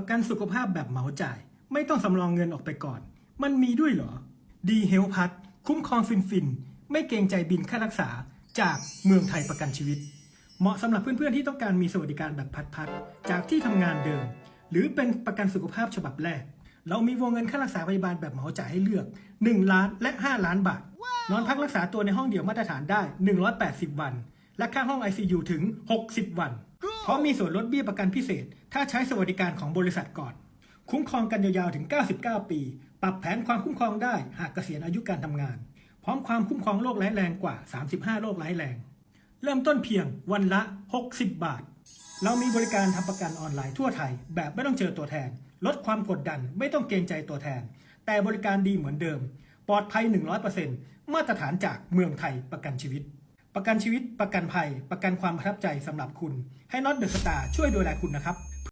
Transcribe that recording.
ประกันสุขภาพแบบเหมาจ่าย ไม่ต้องสำรองเงินออกไปก่อน มันมีด้วยเหรอ ดีเฮลพัทคุ้มครองฟินฟินไม่เกรงใจบินค่ารักษาจากเมืองไทยประกันชีวิต เหมาะสำหรับเพื่อนๆที่ต้องการมีสวัสดิการแบบพัดๆจากที่ทำงานเดิม หรือเป็นประกันสุขภาพฉบับแรก เรามีวงเงินค่ารักษาพยาบาลแบบเหมาจ่ายให้เลือก 1 ล้านและ 5 ล้านบาท นอนพักรักษาตัวในห้องเดี่ยวมาตรฐานได้ 180 วัน และค่าห้อง ICU ถึง 60 วัน ราะมีส่วนลดเบี้ยประกันพิเศษ ถ้าใช้สวัสดิการของบริษัทก่อน คุ้มครองกันยาวๆถึง 99 ปี ปรับแผนความคุ้มครองได้หากเกษียณอายุการทำงาน พร้อมความคุ้มครองโรคร้ายแรงกว่า 35 โรคร้ายแรง เริ่มต้นเพียงวันละ 60 บาท เรามีบริการทำประกันออนไลน์ทั่วไทย แบบไม่ต้องเจอตัวแทน ลดความกดดันไม่ต้องเกรงใจตัวแทน แต่บริการดีเหมือนเดิม ปลอดภัย 100%มาตรฐานจากเมืองไทยประกันชีวิต ประกันชีวิตประกันภัย ประกันความประทับใจสำหรับคุณ ให้น็อตเดอะสตาร์ช่วยดูแลคุณนะครับ